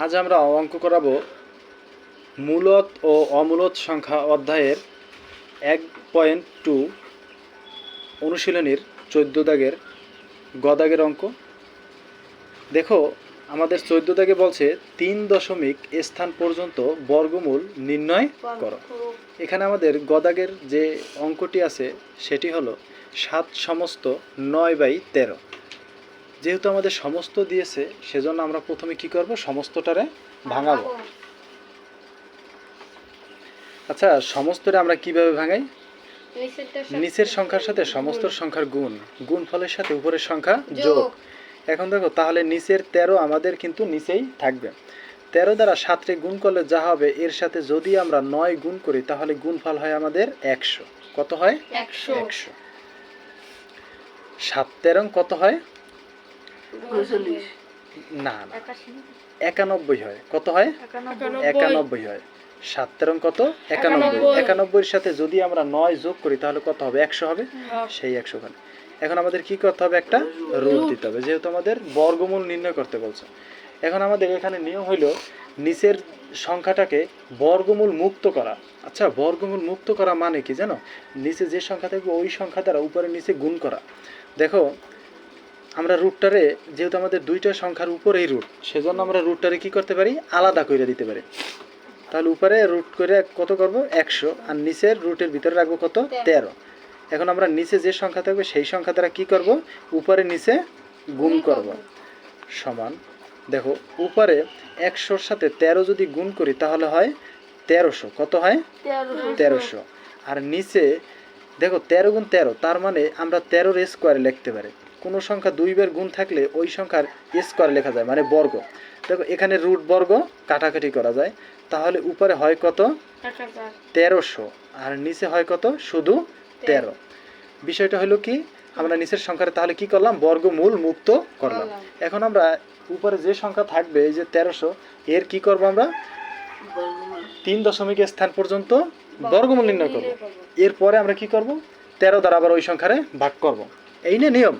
আজ আমরা অঙ্ক করাবো মূলত ও অমূলত সংখ্যা অধ্যায়ের এক পয়েন্ট টু অনুশীলনীর চোদ্দ দাগের গদাগের অঙ্ক। দেখো, আমাদের চোদ্দ দাগে বলছে তিন দশমিক স্থান পর্যন্ত বর্গমূল নির্ণয় করো। এখানে আমাদের গদাগের যে অঙ্কটি আছে, সেটি হলো সাত সমস্ত নয় বাই তেরো। যেহেতু আমাদের সমস্ত দিয়েছে সেজন্য আমরা প্রথমে কি করব? সমস্তটারে ভাঙাবো। আচ্ছা সমস্তরে আমরা কীভাবে ভাঙাই? নিচের সংখ্যার সাথে সমস্ত সংখ্যার গুণ। গুণ ফলের সাথে উপরের সংখ্যা যোগ। এখন দেখো তাহলে নিচের তেরো আমাদের কিন্তু নিচেই থাকবে। তেরো দ্বারা সাতরে গুণ করলে যা হবে এর সাথে যদি আমরা নয় গুণ করি তাহলে গুণফল হয় আমাদের একশো। কত হয়? একশো। একশো। সাত তেরং কত হয়? উনচল্লিশ। না না। একানব্বই হয়। কত হয়? একানব্বই। হয়। সাত তেরং কত? একানব্বই। একানব্বই। একানব্বইয়ের সাথে যদি আমরা নয় যোগ করি তাহলে কত হবে? একশো হবে? সেই একশো খানে। এখন আমাদের কি করতে হবে? একটা রুট। দিতে হবে যেহেতু আমাদের বর্গমূল নির্ণয় করতে বলছে। এখন আমাদের এখানে নিয়ম হইল নিচের সংখ্যাটাকে বর্গমূল মুক্ত করা। আচ্ছা বর্গমূল মুক্ত করা মানে কি জানো? নিচে যে সংখ্যা থাকবে ওই সংখ্যা দ্বারা উপরে নিচে গুণ করা। দেখো আমরা রুটটারে যেহেতু আমাদের দুইটা সংখ্যার উপরেই রুট সেজন্য আমরা রুটটারে কি করতে পারি? আলাদা করে দিতে পারি। তাহলে উপরে রুট করে কত করব? একশো। আর নিচের রুটের ভিতরে রাখব কত? তেরো। এখন আমরা নিচে যে সংখ্যা থাকবে সেই সংখ্যা দ্বারা কি করব? উপরে নিচে গুণ করব। সমান। দেখো উপরে একশোর সাথে তেরো যদি গুণ করি তাহলে হয় তেরোশো। কত হয়? তেরোশো। আর নিচে দেখো তেরো গুণ তেরো তার মানে আমরা তেরোর স্কোয়ারে লিখতে পারি। কোনো সংখ্যা দুইবার গুণ থাকলে ওই সংখ্যার স্কোয়ারে লেখা যায় মানে বর্গ। দেখো এখানে রুট বর্গ কাটাকাটি করা যায়। তাহলে উপরে হয় কত? তেরোশো। আর নিচে হয় কত? শুধু তেরো। বিষয়টা হলো কি? আমরা নিচের সংখ্যাটা তাহলে কি করলাম? বর্গমূল মুক্ত করলাম। এখন আমরা উপরে যে সংখ্যা থাকবে এই যে তেরোশো এর কি করব আমরা? তিন দশমিক স্থান পর্যন্ত বর্গমূল নির্ণয় করব। এরপরে আমরা কি করব? তেরো দ্বারা আবার ওই সংখ্যারে ভাগ করব। এই নিয়ে নিয়ম।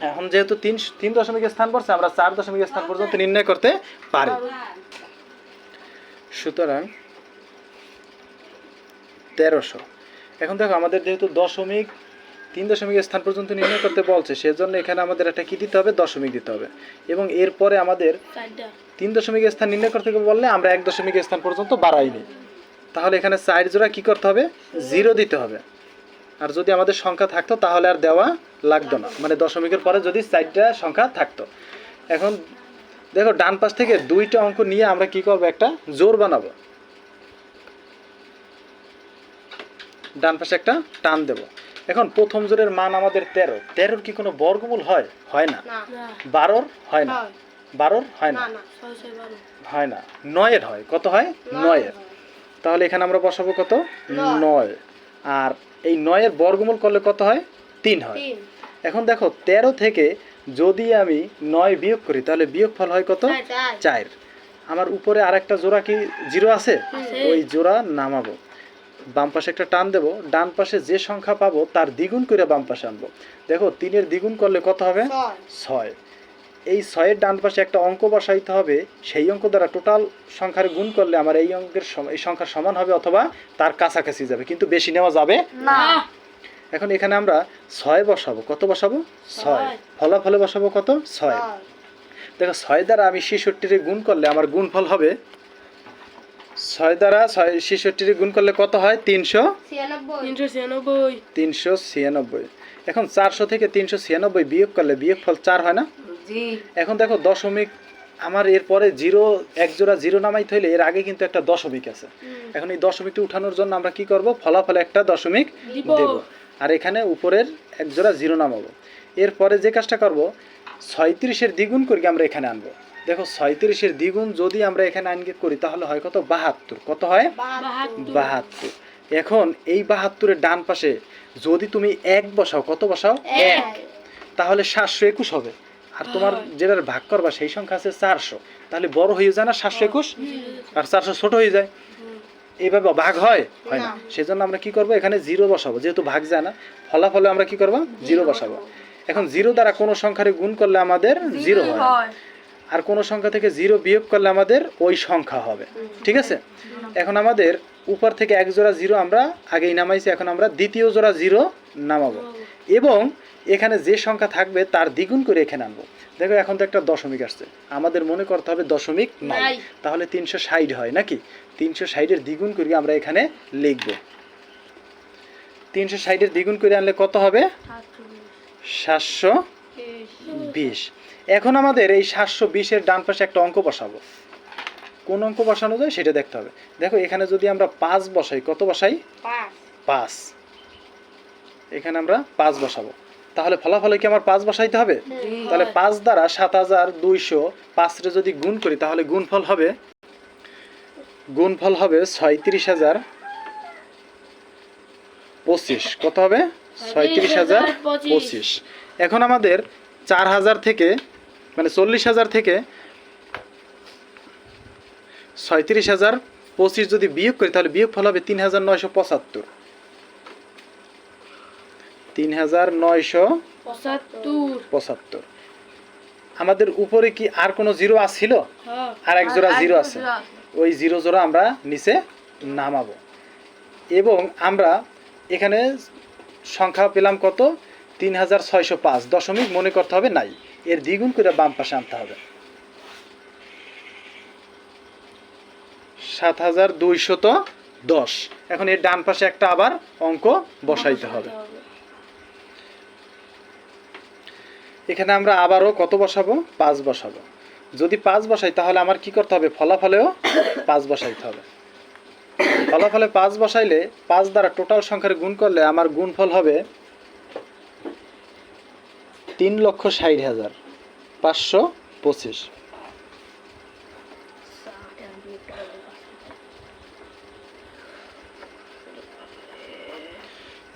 এখন যেহেতু তিন তিন দশমিক স্থান পড়ছে আমরা চার দশমিক স্থান পর্যন্ত নির্ণয় করতে পারি। সুতরাং তেরোশো। এখন দেখো আমাদের যেহেতু দশমিক তিন দশমিক স্থান পর্যন্ত নির্ণয় করতে বলছে সেজন্য এখানে আমাদের একটা কি দিতে হবে? দশমিক দিতে হবে। এবং এরপরে আমাদের তিন দশমিক স্থান নির্ণয় করতে বললে আমরা এক দশমিক স্থান পর্যন্ত বাড়াইনি। তাহলে এখানে সাইড জোড়া কি করতে হবে? জিরো দিতে হবে। আর যদি আমাদের সংখ্যা থাকতো তাহলে আর দেওয়া লাগতো না। মানে দশমিকের পরে যদি সাইডটা সংখ্যা থাকতো। এখন দেখো ডান পাশ থেকে দুইটা অঙ্ক নিয়ে আমরা কি করব? একটা জোর বানাবো। ডান পাশে একটা টান দেব। এখন প্রথম জোরের মান আমাদের তেরো। তেরোর কি কোনো বর্গমূল হয়? হয় না। বারোর হয় না। বারোর হয় না। হয় না। নয়ের হয়। কত হয়? নয়ের। তাহলে এখানে আমরা বসাবো কত? নয়। আর এই নয়ের বর্গমূল করলে কত হয়? তিন হয়। এখন দেখো তেরো থেকে যদি আমি নয় বিয়োগ করি তাহলে বিয়োগ ফল হয় কত? চার আমার উপরে আর একটা জোড়া কি জিরো আছে? ওই জোড়া নামাবো। বাম পাশে একটা টান দেবো। ডান পাশে যে সংখ্যা পাবো তার দ্বিগুণ করে বাম পাশে আনব। দেখো তিনের দ্বিগুণ করলে কত হবে? ছয়। এই ছয়ের ডান পাশে একটা অঙ্ক বসাইতে হবে সেই অঙ্ক দ্বারা টোটাল সংখ্যার গুণ করলে আমার এই অঙ্কের এই সংখ্যার সমান হবে অথবা তার কাছাকাছি যাবে কিন্তু বেশি নেওয়া যাবে এখন এখানে আমরা ছয় বসাবো কত বসাবো? ছয়। ফলাফলে বসাবো কত? ছয়। দেখো ছয় দ্বারা আমি ছেষট্টির গুণ করলে আমার গুণফল হবে ছয় দ্বারা ছয় ছেষট্টির গুণ করলে কত হয়? তিনশো তিনশো ছিয়ানব্বই। তিনশো ছিয়ানব্বই। এখন চারশো থেকে তিনশো ছিয়ানব্বই বিয়োগ করলে বিয়োগ ফল চার হয় না? জি। এখন দেখো দশমিক আমার এরপরে জিরো এক জোড়া জিরো নামাইতে হইলে এর আগে কিন্তু একটা দশমিক আছে। এখন এই দশমিকটি উঠানোর জন্য আমরা কি করব? ফলাফলে একটা দশমিক দিব। আর এখানে উপরের এক জোড়া জিরো নামাবো। এরপরে যে কাজটা করব ছয়ত্রিশের দ্বিগুণ করি আমরা এখানে আনব। দেখো ছয়ত্রিশের দ্বিগুণ যদি আমরা এখানে আনকে করি তাহলে হয় কত? বাহাত্তর। কত হয়? বাহাত্তর। এখন এই বাহাত্তরের ডান পাশে যদি তুমি এক বসাও কত বসাও? এক। তাহলে সাতশো একুশ হবে। আর তোমার যেটার ভাগ করবা সেই সংখ্যা আছে চারশো। তাহলে বড় হয়ে যায় না সাতশো একুশ? আর চারশো ছোট হয়ে যায়। এইভাবে ভাগ হয়? হয় না। সেজন্য আমরা কি করব? এখানে জিরো বসাবো। যেহেতু ভাগ যায় না ফলাফলে আমরা কি করব? জিরো বসাবো। এখন জিরো দ্বারা কোনো সংখ্যারে গুণ করলে আমাদের জিরো হয় আর কোনো সংখ্যা থেকে জিরো বিয়োগ করলে আমাদের ওই সংখ্যা হবে। ঠিক আছে? এখন আমাদের উপর থেকে এক জোড়া জিরো আমরা আগেই নামাইছি এখন আমরা দ্বিতীয় জোড়া জিরো নামাবো। এবং এখানে যে সংখ্যা থাকবে তার দ্বিগুণ করে এখানে আনব। দেখো এখন তো একটা দশমিক আসছে। আমাদের মনে করতে হবে দশমিক নাই। তাহলে তিনশো ষাট হয় নাকি? তিনশো ষাটের দ্বিগুণ করে আমরা এখানে লিখব। তিনশো ষাটের দ্বিগুণ করে আনলে কত হবে? সাতশো বিশ। এখন আমাদের এই সাতশো বিশের ডান পাশে একটা অঙ্ক বসাবো। কোন অঙ্ক বসানো যায় সেটা দেখতে হবে। দেখো এখানে যদি আমরা পাঁচ বসাই কত বসাই? পাঁচ। এখানে আমরা পাঁচ বসাবো। তাহলে ফলাফলে কি আমার পাঁচ বসাইতে হবে? তাহলে পাঁচ দ্বারা সাত হাজার দুইশো পাঁচরে যদি গুণ করি তাহলে গুণফল হবে? গুণফল হবে ছয়ত্রিশ হাজার পঁচিশ। কত হবে? ছয়ত্রিশ হাজার পঁচিশ। এখন আমাদের চার হাজার থেকে মানে চল্লিশ হাজার থেকে ছয়ত্রিশ হাজার পঁচিশ যদি বিয়োগ করি তাহলে বিয়োগ ফল হবে তিন হাজার নয়শো পঁচাত্তর। তিন হাজার নয়শো পঁচাত্তর। পঁচাত্তর। আমাদের উপরে কি আর কোনো জিরো আছিল? হ্যাঁ। আর এক জোড়া জিরো আছে। ওই জিরো জোড়া আমরা নিচে নামাবো। এবং আমরা এখানে সংখ্যা পেলাম কত? তিন হাজার ছয়শো পাঁচ। দশমিক মনে করতে হবে নাই। এর দ্বিগুণ করে বাম পাশে আনতে হবে। সাত হাজার দুইশত দশ। এখন এর ডান পাশে একটা আবার অঙ্ক বসাইতে হবে। এখানে আমরা আবারও কত বসাবো? পাঁচ বসাবো। যদি পাঁচ বসাই, তাহলে আমার কি করতে হবে? ফলাফলেও পাঁচ বসাইতে হবে। ফলাফলে পাঁচ বসাইলে পাঁচ দ্বারা টোটাল সংখ্যার গুণ করলে আমার গুণফল হবে তিন লক্ষ ষাট হাজার পাঁচশো পঁচিশ।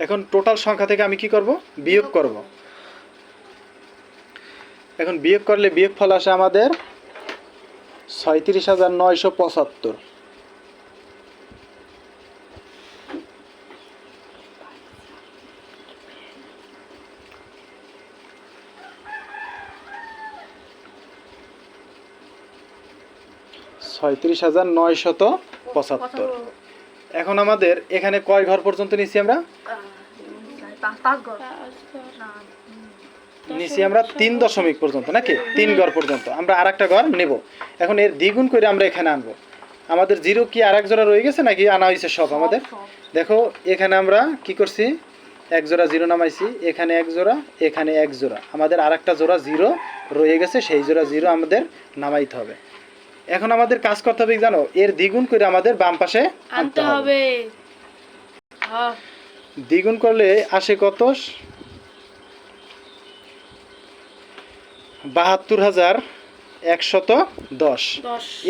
এখন টোটাল সংখ্যা থেকে আমি কি করব? বিয়োগ করব। এখন বিয়োগ করলে বিয়োগ ফল আসে আমাদের ছয়ত্রিশ হাজার নয়শো পঁচাত্তর। ছয়ত্রিশ হাজার নয়শত পঁচাত্তর। এখন আমাদের এখানে কয় ঘর পর্যন্ত নিচ্ছি আমরা? নিচে আমরা তিন দশমিক পর্যন্ত নাকি? তিন ঘর পর্যন্ত। আমরা আর একটা ঘর নেব। এখন এর দ্বিগুণ করে আমরা এখানে আনব। আমাদের জিরো কি আর এক জোড়া রয়ে গেছে নাকি আনা হয়েছে সব আমাদের? দেখো এখানে আমরা কি করছি? এক জোড়া জিরো নামাইছি এখানে এক জোড়া এখানে এক জোড়া। আমাদের আর একটা জোড়া জিরো রয়ে গেছে সেই জোড়া জিরো আমাদের নামাইতে হবে। এখন আমাদের কাজ করতে হবে জানো? এর দ্বিগুণ করে আমাদের বাম পাশে আনতে হবে। দ্বিগুণ করলে আসে কত? বাহাত্তর হাজার একশত দশ।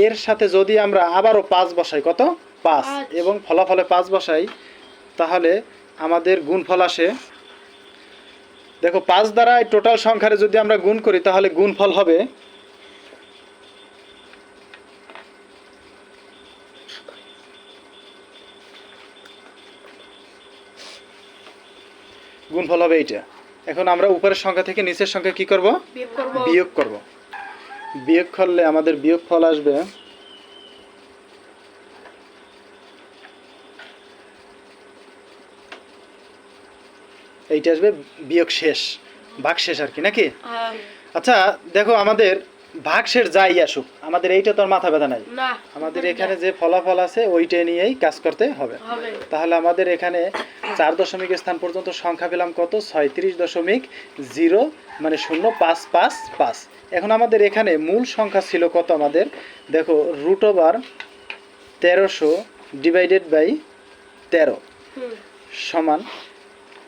এর সাথে যদি আমরা আবারও পাঁচ বসাই কত? পাঁচ। এবং ফলাফলে পাঁচ বসাই তাহলে আমাদের গুণফল আসে। দেখো পাঁচ দ্বারা টোটাল সংখ্যারে যদি আমরা গুণ করি তাহলে গুণফল হবে গুণফল হবে এইটা। এখন আমরা উপরের সংখ্যা থেকে নিচের সংখ্যা কি করব? বিয়োগ করব। বিয়োগ করলে আমাদের বিয়োগ ফল আসবে। এইটা আসবে বিয়োগ শেষ ভাগ শেষ আর কি নাকি? হ্যাঁ। আচ্ছা দেখো আমাদের ভাগ শেষ যাই আসুক আমাদের এইটা তো আর মাথা ব্যথা নাই। আমাদের এখানে যে ফলাফল আছে ওইটা নিয়েই কাজ করতে হবে। তাহলে আমাদের এখানে চার দশমিক স্থান পর্যন্ত সংখ্যা পেলাম কত? ছয়ত্রিশ দশমিক জিরো মানে শূন্য পাঁচ পাঁচ পাঁচ। এখন আমাদের এখানে মূল সংখ্যা ছিল কত আমাদের? দেখো রুট ওভার তেরোশো ডিভাইডেড বাই তেরো সমান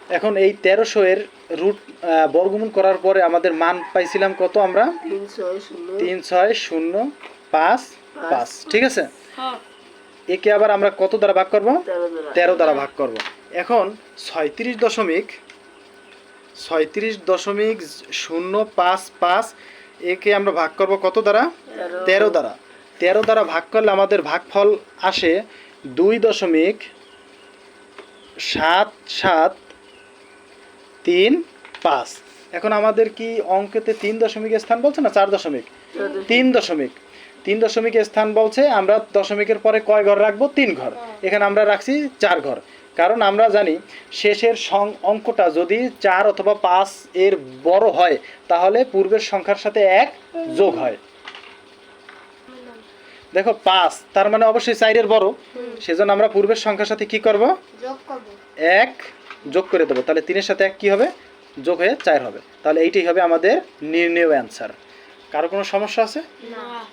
এখন এই তেরোশো এর রুট বর্গমূল করার পরে আমাদের মান পাইছিলাম কত আমরা? তিন ছয় শূন্য পাঁচ। পাঁচ। ঠিক আছে? হ্যাঁ। একে আবার আমরা কত দ্বারা ভাগ করব? তেরো দ্বারা। ভাগ করব। এখন ছয়ত্রিশ দশমিক ছয়ত্রিশ দশমিক শূন্য পাঁচ পাঁচ একে আমরা ভাগ করব কত দ্বারা? তেরো দ্বারা। তেরো দ্বারা ভাগ করলে আমাদের ভাগফল আসে দুই দশমিক সাত সাত তিন পাঁচ। এখন আমাদের কি অঙ্কেতে তিন দশমিক স্থান বলছে না চার দশমিক? তিন দশমিক। তিন দশমিক স্থান বলছে আমরা দশমিকের পরে কয় ঘর রাখব? তিন ঘর। এখানে আমরা রাখছি চার ঘর। কারণ আমরা জানি শেষের সং অঙ্কটা যদি চার অথবা পাঁচ এর বড় হয় তাহলে পূর্বের সংখ্যার সাথে এক যোগ হয়। দেখো পাঁচ তার মানে অবশ্যই চারের বড়। সেজন্য আমরা পূর্বের সংখ্যার সাথে কি করব? করব। এক যোগ করে দেবো। তাহলে তিনের সাথে এক কী হবে? যোগ হয়ে চার হবে। তাহলে এইটাই হবে আমাদের নির্ণয় অ্যান্সার কারও কোনো সমস্যা আছে? না।